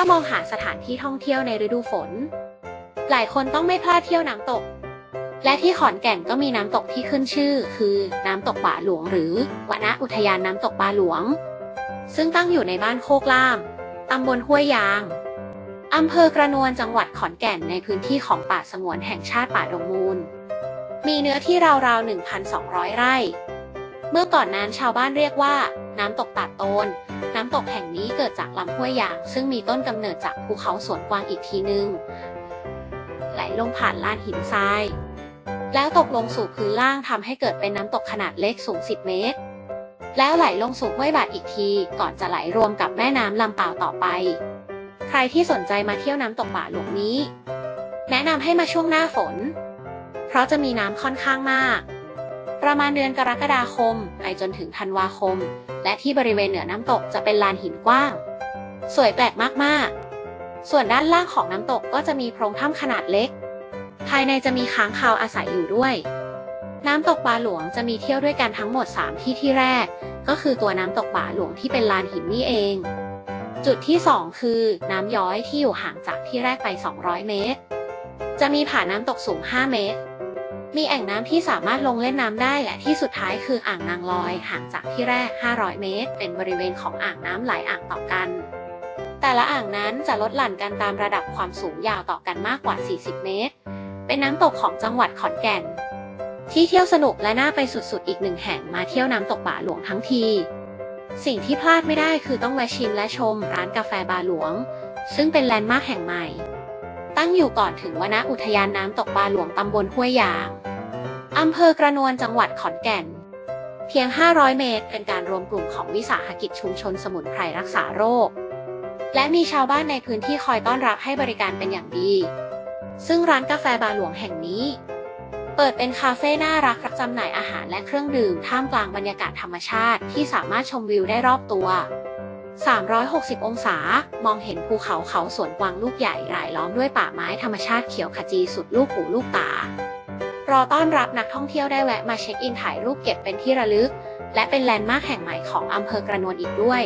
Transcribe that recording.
ามองหาสถานที่ท่องเที่ยวในฤดูฝน หลายคนต้องไม่พลาดเที่ยวน้ำตก และที่ขอนแก่นก็มีน้ำตกที่ขึ้นชื่อ คือน้ำตกป่าหลวง หรือวนอุทยานน้ำตกป่าหลวง ซึ่งตั้งอยู่ในบ้านโคกล่ามตำบลห้วยยางอำเภอกระนวนจังหวัดขอนแก่นในพื้นที่ของป่าสงวนแห่งชาติป่าดงมูล มีเนื้อที่ราวๆ 1,200 ไร่ เมื่อก่อนนั้นชาวบ้านเรียกว่า น้ำตกตาดโตน งนี้เกิดจากลำห้วยยางซึ่งมีต้นกำเนิดจากภูเขาสวนกวางอีกทีนึง ไหลลงผ่านลานหินทราย แล้วตกลงสู่พื้นล่างทำให้เกิดเป็นน้ำตกขนาดเล็กสูง 10 เมตร แล้วไหลลงสู่ห้วยบาดอีกที ก่อนจะไหลรวมกับแม่น้ำลำเปล่าต่อไป ใครที่สนใจมาเที่ยวน้ำตกป่าหลวงนี้ แนะนำให้มาช่วงหน้าฝน เพราะจะมีน้ำค่อนข้างมาก ประมาณเดือนกรกฎาคมไปจนถึงธันวาคม และที่บริเวณเหนือน้ำตกจะเป็นลานหินกว้าง สวยแปลกมากๆ ส่วนด้านล่างของน้ำตกก็จะมีโพรงถ้ำขนาดเล็ก ภายในจะมีค้างคาวอาศัยอยู่ด้วย น้ำตกป่าหลวงจะมีเที่ยวด้วยกันทั้งหมด 3 ที่ที่แรก ก็คือตัวน้ำตกป่าหลวงที่เป็นลานหินนี่เอง จุดที่ 2 คือน้ำย้อยที่อยู่ห่างจากที่แรกไป 200 เมตร จะมีผาน้ำตกสูง 5 เมตร มีแอ่งน้ำที่สามารถลงเล่นน้ำได้และที่สุดท้ายคืออ่างนางลอยห่างจากที่แรก 500 เมตร เป็นบริเวณของอ่างน้ำหลายอ่างต่อกัน แต่ละอ่างนั้นจะลดหลั่นกันตามระดับความสูงยาวต่อกันมากกว่า 40 เมตร เป็นน้ำตกของจังหวัดขอนแก่น ที่เที่ยวสนุกและน่าไปสุดๆ อีกหนึ่งแห่งมาเที่ยวน้ำตกป่าหลวงทั้งที สิ่งที่พลาดไม่ได้คือต้องแวะชิมและชมร้านกาแฟบาหลวง ซึ่งเป็นแลนด์มาร์คแห่งใหม่ ตั้งอยู่ก่อนถึงวนอุทยานน้ำตกบาหลวงตำบลห้วยยางอำเภอกระนวนจังหวัดขอนแก่น เพียง 500 เมตร เป็นการรวมกลุ่มของวิสาหกิจชุมชนสมุนไพรรักษาโรค และมีชาวบ้านในพื้นที่คอยต้อนรับให้บริการเป็นอย่างดี ซึ่งร้านกาแฟบาหลวงแห่งนี้ เปิดเป็นคาเฟ่น่ารักรับจำหน่ายอาหารและเครื่องดื่มท่ามกลางบรรยากาศธรรมชาติที่สามารถชมวิวได้รอบตัว 360 องศา มองเห็นภูเขาเขาสวนกวางลูกใหญ่รายล้อมด้วยป่าไม้ธรรมชาติเขียวขจีสุดลูกหูลูกตา รอต้อนรับนักท่องเที่ยวได้แวะมาเช็คอินถ่ายรูปเก็บเป็นที่ระลึก และเป็นแลนด์มาร์คแห่งใหม่ของอำเภอกระนวนอีกด้วย